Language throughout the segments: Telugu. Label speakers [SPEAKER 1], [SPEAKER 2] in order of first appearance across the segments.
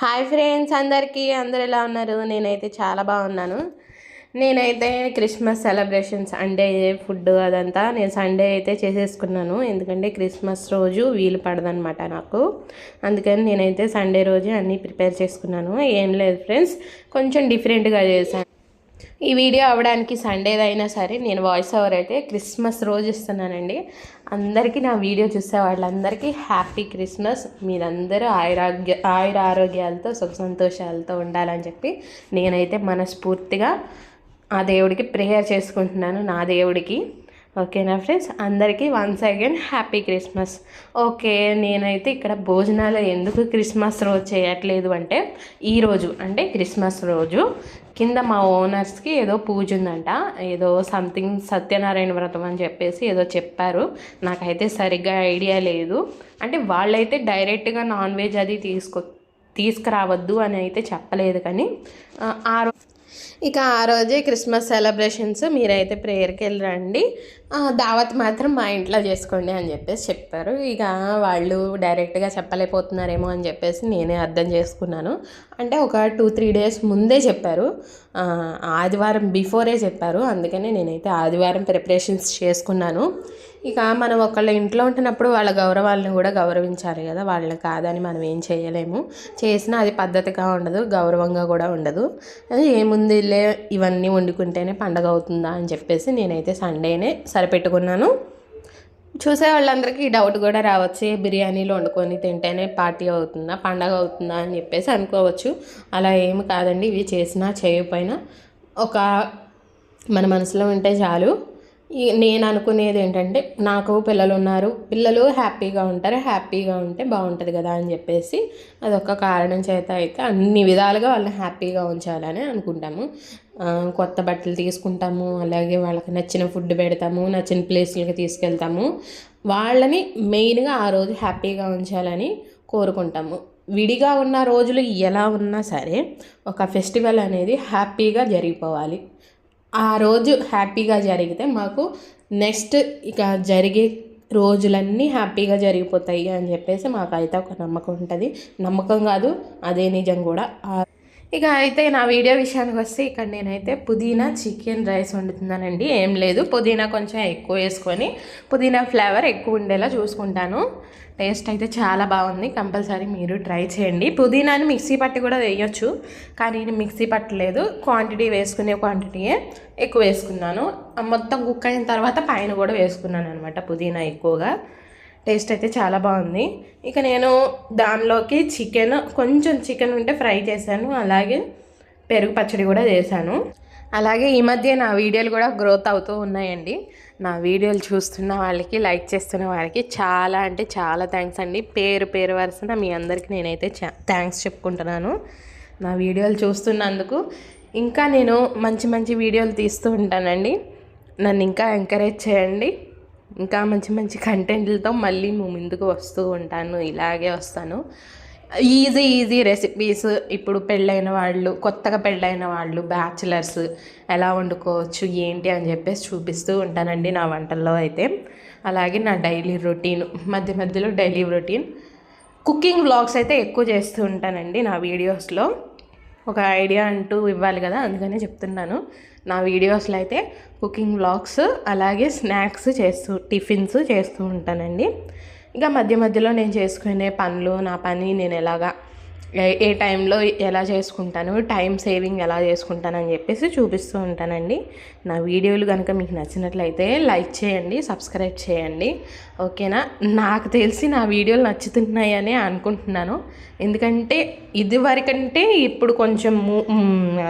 [SPEAKER 1] హాయ్ ఫ్రెండ్స్ అందరికీ అందరు ఎలా ఉన్నారు? నేనైతే చాలా బాగున్నాను. నేనైతే క్రిస్మస్ సెలబ్రేషన్స్ అంటే ఫుడ్ అదంతా నేను సండే అయితే చేసేసుకున్నాను. ఎందుకంటే క్రిస్మస్ రోజు వీలు పడదనమాట నాకు. అందుకని నేనైతే సండే రోజు అన్నీ ప్రిపేర్ చేసుకున్నాను. ఏం లేదు ఫ్రెండ్స్ కొంచెం డిఫరెంట్గా చేశాను. ఈ వీడియో అవ్వడానికి సండేదైనా సరే నేను వాయిస్ ఓవర్ అయితే క్రిస్మస్ రోజు ఇస్తున్నానండి. అందరికీ నా వీడియో చూసే వాళ్ళందరికీ హ్యాపీ క్రిస్మస్. మీరందరూ ఆయురాగ్య ఆయుర ఆరోగ్యాలతో సుఖ సంతోషాలతో ఉండాలని చెప్పి నేనైతే మనస్ఫూర్తిగా ఆ దేవుడికి ప్రేయర్ చేసుకుంటున్నాను. నా దేవుడికి ఓకేనా ఫ్రెండ్స్? అందరికీ once again happy Christmas. Okay నేనైతే ఇక్కడ భోజనాలు ఎందుకు క్రిస్మస్ రోజు చేయట్లేదు అంటే ఈరోజు అంటే క్రిస్మస్ రోజు కింద మా ఓనర్స్కి ఏదో పూజ ఉందంట ఏదో సంథింగ్ సత్యనారాయణ వ్రతం అని చెప్పేసి ఏదో చెప్పారు. నాకైతే సరిగ్గా ఐడియా లేదు. అంటే వాళ్ళైతే డైరెక్ట్గా నాన్ వెజ్ అది తీసుకో తీసుకురావద్దు అని అయితే చెప్పలేదు కానీ ఆ ఇక ఆ రోజే క్రిస్మస్ సెలబ్రేషన్స్ మీరైతే ప్రేయర్కి వెళ్ళి రండి దావత్ మాత్రం మా ఇంట్లో చేసుకోండి అని చెప్పేసి చెప్పారు. ఇక వాళ్ళు డైరెక్ట్గా చెప్పలేకపోతున్నారేమో అని చెప్పేసి నేనే అర్థం చేసుకున్నాను. అంటే ఒక టూ త్రీ డేస్ ముందే చెప్పారు. ఆదివారం బిఫోరే చెప్పారు. అందుకనే నేనైతే ఆదివారం ప్రిపరేషన్స్ చేసుకున్నాను. ఇక మనం ఒకళ్ళ ఇంట్లో ఉంటున్నప్పుడు వాళ్ళ గౌరవాలను కూడా గౌరవించాలి కదా. వాళ్ళని కాదని మనం ఏం చేయలేము. చేసినా అది పద్ధతిగా ఉండదు గౌరవంగా కూడా ఉండదు. ఏముందిలే ఇవన్నీ వండుకుంటేనే పండగ అవుతుందా అని చెప్పేసి నేనైతే సండేనే సరిపెట్టుకున్నాను. చూసే వాళ్ళందరికీ డౌట్ కూడా రావచ్చు బిర్యానీలు వండుకొని తింటేనే పార్టీ అవుతుందా పండగ అవుతుందా అని చెప్పేసి అనుకోవచ్చు. అలా ఏమి కాదండి ఇవి చేసినా చేయకపోయినా ఒక మన మనసులో ఉంటే చాలు. నేను అనుకునేది ఏంటంటే నాకు పిల్లలు ఉన్నారు పిల్లలు హ్యాపీగా ఉంటారు హ్యాపీగా ఉంటే బాగుంటుంది కదా అని చెప్పేసి అదొక కారణం చేత అయితే అన్ని విధాలుగా వాళ్ళని హ్యాపీగా ఉంచాలని అనుకుంటాము. కొత్త బట్టలు తీసుకుంటాము అలాగే వాళ్ళకి నచ్చిన ఫుడ్ పెడతాము నచ్చిన ప్లేస్లకి తీసుకెళ్తాము. వాళ్ళని మెయిన్గా ఆ రోజు హ్యాపీగా ఉంచాలని కోరుకుంటాము. విడిగా ఉన్న రోజులు ఎలా ఉన్నా సరే ఒక ఫెస్టివల్ అనేది హ్యాపీగా జరిగిపోవాలి. ఆ రోజు హ్యాపీగా జరిగితే మాకు నెక్స్ట్ ఇక జరిగే రోజులన్నీ హ్యాపీగా జరిగిపోతాయి అని చెప్పేసి మాకైతే ఒక నమ్మకం ఉంటుంది. నమ్మకం కాదు అదే నిజం కూడా. ఇక అయితే నా వీడియో విషయానికి వస్తే ఇక్కడ నేనైతే పుదీనా చికెన్ రైస్ వండుతున్నానండి. ఏం లేదు పుదీనా కొంచెం ఎక్కువ వేసుకొని పుదీనా ఫ్లేవర్ ఎక్కువ ఉండేలా చూసుకుంటాను. టేస్ట్ అయితే చాలా బాగుంది కంపల్సరీ మీరు ట్రై చేయండి. పుదీనాని మిక్సీ పట్టి కూడా వేయొచ్చు కానీ నేను మిక్సీ పట్టలేదు. క్వాంటిటీ వేసుకునే క్వాంటిటీయే ఎక్కువ వేసుకున్నాను. మొత్తం కుక్ అయిన తర్వాత పైన కూడా వేసుకున్నాను అనమాట పుదీనా ఎక్కువగా. టేస్ట్ అయితే చాలా బాగుంది. ఇక నేను దానిలోకి చికెన్ కొంచెం చికెన్ ఉంటే ఫ్రై చేశాను. అలాగే పెరుగు పచ్చడి కూడా చేశాను. అలాగే ఈ మధ్య నా వీడియోలు కూడా గ్రోత్ అవుతూ ఉన్నాయండి. నా వీడియోలు చూస్తున్న వాళ్ళకి లైక్ చేస్తున్న వాళ్ళకి చాలా అంటే చాలా థ్యాంక్స్ అండి. పేరు పేరు వరుసన మీ అందరికీ నేనైతే థ్యాంక్స్ చెప్పుకుంటున్నాను. నా వీడియోలు చూస్తున్నందుకు ఇంకా నేను మంచి మంచి వీడియోలు తీస్తూ ఉంటానండి. నన్ను ఇంకా ఎంకరేజ్ చేయండి. ఇంకా మంచి మంచి కంటెంట్లతో మళ్ళీ ముందుకు వస్తూ ఉంటాను ఇలాగే వస్తాను. ఈజీ ఈజీ రెసిపీస్ ఇప్పుడు పెళ్ళైన వాళ్ళు కొత్తగా పెళ్ళైన వాళ్ళు బ్యాచిలర్స్ ఎలా వండుకోవచ్చు ఏంటి అని చెప్పేసి చూపిస్తూ ఉంటానండి నా వంటల్లో అయితే. అలాగే నా డైలీ రొటీన్ మధ్య మధ్యలో డైలీ రొటీన్ కుకింగ్ వ్లాగ్స్ అయితే ఎక్కువ చేస్తూ ఉంటానండి నా వీడియోస్లో ఒక ఐడియా అంటూ ఇవ్వాలి కదా అందుకనే చెప్తున్నాను. నా వీడియోస్లో అయితే కుకింగ్ వ్లాగ్స్ అలాగే స్నాక్స్ చేస్తూ టిఫిన్స్ చేస్తూ ఉంటానండి. ఇక మధ్య మధ్యలో నేను చేసుకునే పనులు నా పని నేను ఎలాగా ఏ టైంలో ఎలా చేసుకుంటాను టైం సేవింగ్ ఎలా చేసుకుంటానని చెప్పేసి చూపిస్తూ ఉంటానండి. నా వీడియోలు కనుక మీకు నచ్చినట్లయితే లైక్ చేయండి సబ్స్క్రైబ్ చేయండి. ఓకేనా? నాకు తెలిసి నా వీడియోలు నచ్చుతున్నాయని అనుకుంటున్నాను. ఎందుకంటే ఇది వరకంటే ఇప్పుడు కొంచెం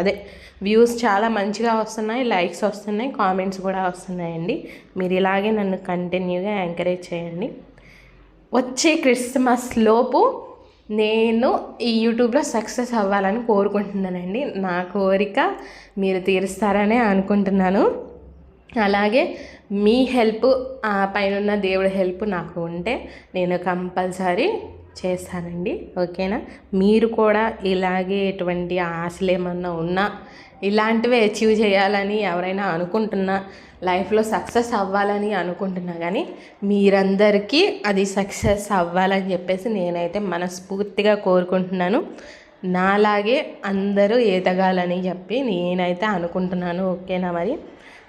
[SPEAKER 1] అదే వ్యూస్ చాలా మంచిగా వస్తున్నాయి లైక్స్ వస్తున్నాయి కామెంట్స్ కూడా వస్తున్నాయండి. మీరు ఇలాగే నన్ను కంటిన్యూగా ఎంకరేజ్ చేయండి. వచ్చే క్రిస్మస్ లోపు నేను ఈ యూట్యూబ్లో సక్సెస్ అవ్వాలని కోరుకుంటున్నానండి. నా కోరిక మీరు తీరుస్తారనే అనుకుంటున్నాను. అలాగే మీ హెల్ప్ ఆ పైన దేవుడి హెల్ప్ నాకు ఉంటే నేను కంపల్సరీ చేస్తానండి ఓకేనా? మీరు కూడా ఇలాగే ఎటువంటి ఆశలు ఏమన్నా ఉన్నా ఇలాంటివి అచీవ్ చేయాలని ఎవరైనా అనుకుంటున్నా లైఫ్లో సక్సెస్ అవ్వాలని అనుకుంటున్నా కానీ మీరందరికీ అది సక్సెస్ అవ్వాలని చెప్పేసి నేనైతే మనస్ఫూర్తిగా కోరుకుంటున్నాను. నాలాగే అందరూ ఎదగాలని చెప్పి నేనైతే అనుకుంటున్నాను ఓకేనా మరి?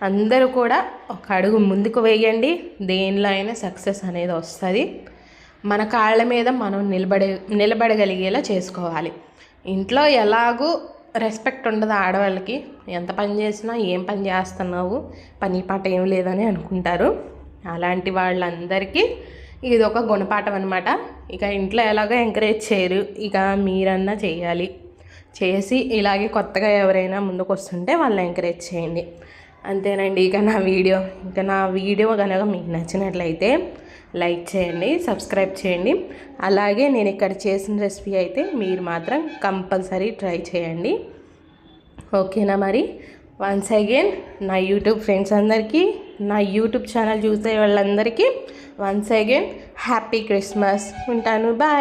[SPEAKER 1] అందరూ కూడా ఒక అడుగు ముందుకు వేయండి దేనిలో అయినా సక్సెస్ అనేది వస్తుంది. మన కాళ్ళ మీద మనం నిలబడే నిలబడగలిగేలా చేసుకోవాలి. ఇంట్లో ఎలాగూ రెస్పెక్ట్ ఉండదు ఆడవాళ్ళకి. ఎంత పని చేసినా ఏం పని చేస్తున్నావు? పని పాట ఏం లేదని అనుకుంటారు. అలాంటి వాళ్ళందరికీ ఇది ఒక గుణపాఠం అనమాట ఇక ఇంట్లో ఎలాగో ఎంకరేజ్ చేయరు. ఇక మీరన్నా చేయాలి. చేసి ఇలాగే కొత్తగా ఎవరైనా ముందుకు వస్తుంటే వాళ్ళని ఎంకరేజ్ చేయండి. అంతేనండి ఇక నా వీడియో. ఇక నా వీడియో కనుక మీకు నచ్చినట్లయితే లైక్ చేయండి సబ్స్క్రైబ్ చేయండి. అలాగే నేను ఇక్కడ చేసిన రెసిపీ అయితే మీరు మాత్రం కంపల్సరీ ట్రై చేయండి. ఓకేనా మరి? వన్స్ అగైన్ నా యూట్యూబ్ ఫ్రెండ్స్ అందరికీ నా యూట్యూబ్ ఛానల్ చూసే వాళ్ళందరికీ వన్స్ అగైన్ హ్యాపీ క్రిస్మస్ ఉంటాను. బాయ్